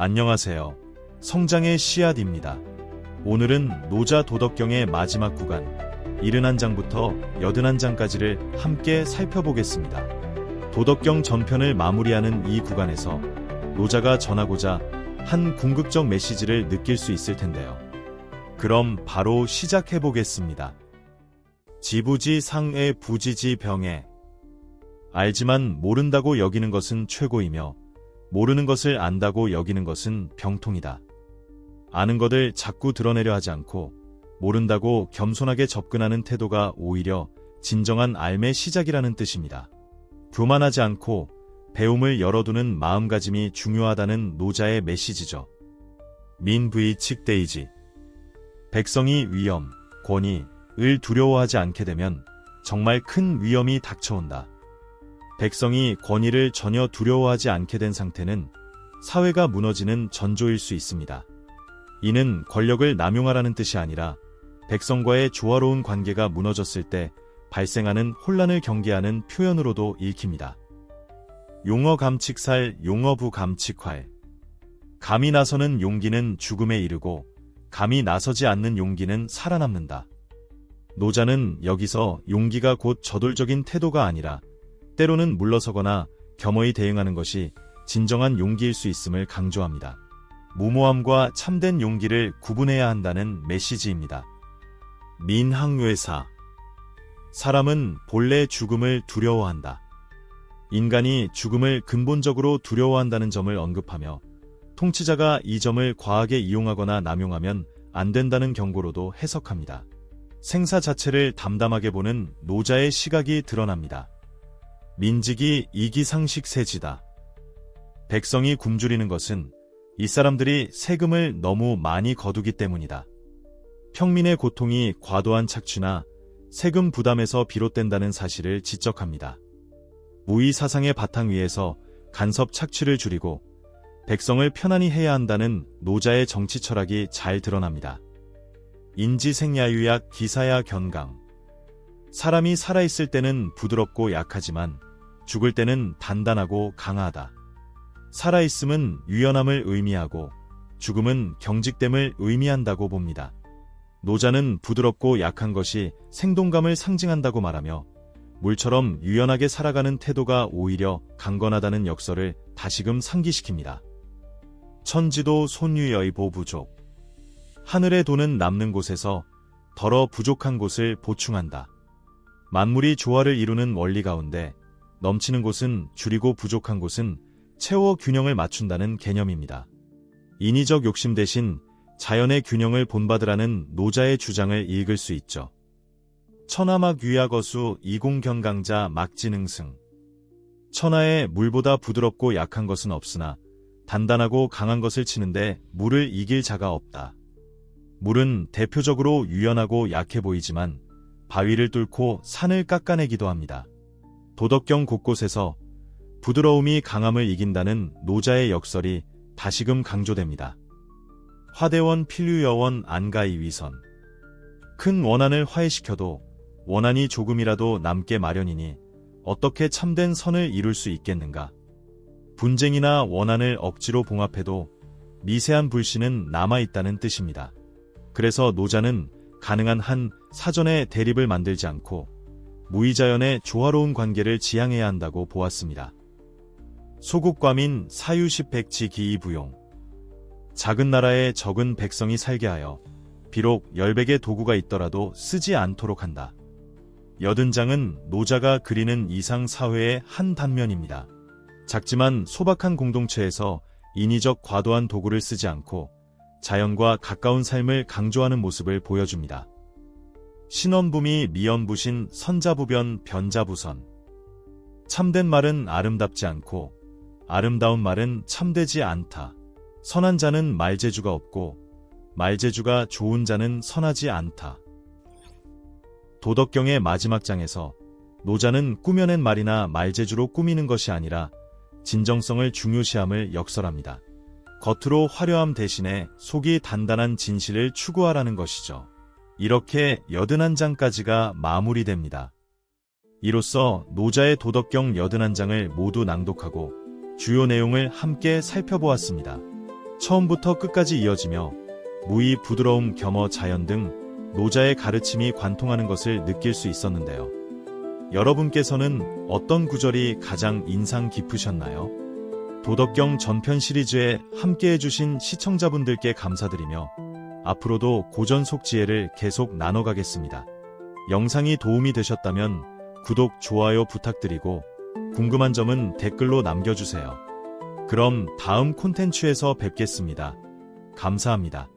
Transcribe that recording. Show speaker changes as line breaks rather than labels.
안녕하세요. 성장의 씨앗입니다. 오늘은 노자 도덕경의 마지막 구간, 71장부터 81장까지를 함께 살펴보겠습니다. 도덕경 전편을 마무리하는 이 구간에서 노자가 전하고자 한 궁극적 메시지를 느낄 수 있을 텐데요. 그럼 바로 시작해 보겠습니다. 지부지 상의 부지지 병에 알지만 모른다고 여기는 것은 최고이며 모르는 것을 안다고 여기는 것은 병통이다. 아는 것을 자꾸 드러내려 하지 않고 모른다고 겸손하게 접근하는 태도가 오히려 진정한 삶의 시작이라는 뜻입니다. 교만하지 않고 배움을 열어두는 마음가짐이 중요하다는 노자의 메시지죠. 민 v 칙 데이지 백성이 위험, 권위, 을 두려워하지 않게 되면 정말 큰 위험이 닥쳐온다. 백성이 권위를 전혀 두려워하지 않게 된 상태는 사회가 무너지는 전조일 수 있습니다. 이는 권력을 남용하라는 뜻이 아니라 백성과의 조화로운 관계가 무너졌을 때 발생하는 혼란을 경계하는 표현으로도 읽힙니다. 용어 감칙살, 용어부 감칙활. 감이 나서는 용기는 죽음에 이르고 감이 나서지 않는 용기는 살아남는다. 노자는 여기서 용기가 곧 저돌적인 태도가 아니라 때로는 물러서거나 겸허히 대응하는 것이 진정한 용기일 수 있음을 강조합니다. 무모함과 참된 용기를 구분해야 한다는 메시지입니다. 민항외사 사람은 본래 죽음을 두려워한다. 인간이 죽음을 근본적으로 두려워한다는 점을 언급하며 통치자가 이 점을 과하게 이용하거나 남용하면 안 된다는 경고로도 해석합니다. 생사 자체를 담담하게 보는 노자의 시각이 드러납니다. 민직이 이기상식 세지다. 백성이 굶주리는 것은 이 사람들이 세금을 너무 많이 거두기 때문이다. 평민의 고통이 과도한 착취나 세금 부담에서 비롯된다는 사실을 지적합니다. 무의 사상의 바탕 위에서 간섭 착취를 줄이고 백성을 편안히 해야 한다는 노자의 정치 철학이 잘 드러납니다. 인지생야유약 기사야 견강. 사람이 살아있을 때는 부드럽고 약하지만 죽을 때는 단단하고 강하다. 살아있음은 유연함을 의미하고 죽음은 경직됨을 의미한다고 봅니다. 노자는 부드럽고 약한 것이 생동감을 상징한다고 말하며 물처럼 유연하게 살아가는 태도가 오히려 강건하다는 역설을 다시금 상기시킵니다. 천지도 손유여의 보부족. 하늘의 돈은 남는 곳에서 덜어 부족한 곳을 보충한다. 만물이 조화를 이루는 원리 가운데 넘치는 곳은 줄이고 부족한 곳은 채워 균형을 맞춘다는 개념입니다. 인위적 욕심 대신 자연의 균형을 본받으라는 노자의 주장을 읽을 수 있죠. 천하막 유야거수 이공경강자 막지능승 천하에 물보다 부드럽고 약한 것은 없으나 단단하고 강한 것을 치는데 물을 이길 자가 없다. 물은 대표적으로 유연하고 약해 보이지만 바위를 뚫고 산을 깎아내기도 합니다. 도덕경 곳곳에서 부드러움이 강함을 이긴다는 노자의 역설이 다시금 강조됩니다. 화대원 필류여원 안가이 위선 큰 원한을 화해시켜도 원한이 조금이라도 남게 마련이니 어떻게 참된 선을 이룰 수 있겠는가? 분쟁이나 원한을 억지로 봉합해도 미세한 불신은 남아있다는 뜻입니다. 그래서 노자는 가능한 한 사전에 대립을 만들지 않고 무의자연의 조화로운 관계를 지향해야 한다고 보았습니다. 소국과민 사유십백지 기이부용 작은 나라에 적은 백성이 살게 하여 비록 열백의 도구가 있더라도 쓰지 않도록 한다. 여든장은 노자가 그리는 이상 사회의 한 단면입니다. 작지만 소박한 공동체에서 인위적 과도한 도구를 쓰지 않고 자연과 가까운 삶을 강조하는 모습을 보여줍니다. 신원붐이 미연부신 선자부변 변자부선 참된 말은 아름답지 않고 아름다운 말은 참되지 않다. 선한 자는 말재주가 없고 말재주가 좋은 자는 선하지 않다. 도덕경의 마지막 장에서 노자는 꾸며낸 말이나 말재주로 꾸미는 것이 아니라 진정성을 중요시함을 역설합니다. 겉으로 화려함 대신에 속이 단단한 진실을 추구하라는 것이죠. 이렇게 여든한 장까지가 마무리됩니다. 이로써 노자의 도덕경 여든한 장을 모두 낭독하고 주요 내용을 함께 살펴보았습니다. 처음부터 끝까지 이어지며 무의 부드러움 겸허 자연 등 노자의 가르침이 관통하는 것을 느낄 수 있었는데요. 여러분께서는 어떤 구절이 가장 인상 깊으셨나요? 도덕경 전편 시리즈에 함께 해 주신 시청자분들께 감사드리며 앞으로도 고전 속 지혜를 계속 나눠가겠습니다. 영상이 도움이 되셨다면 구독, 좋아요 부탁드리고 궁금한 점은 댓글로 남겨주세요. 그럼 다음 콘텐츠에서 뵙겠습니다. 감사합니다.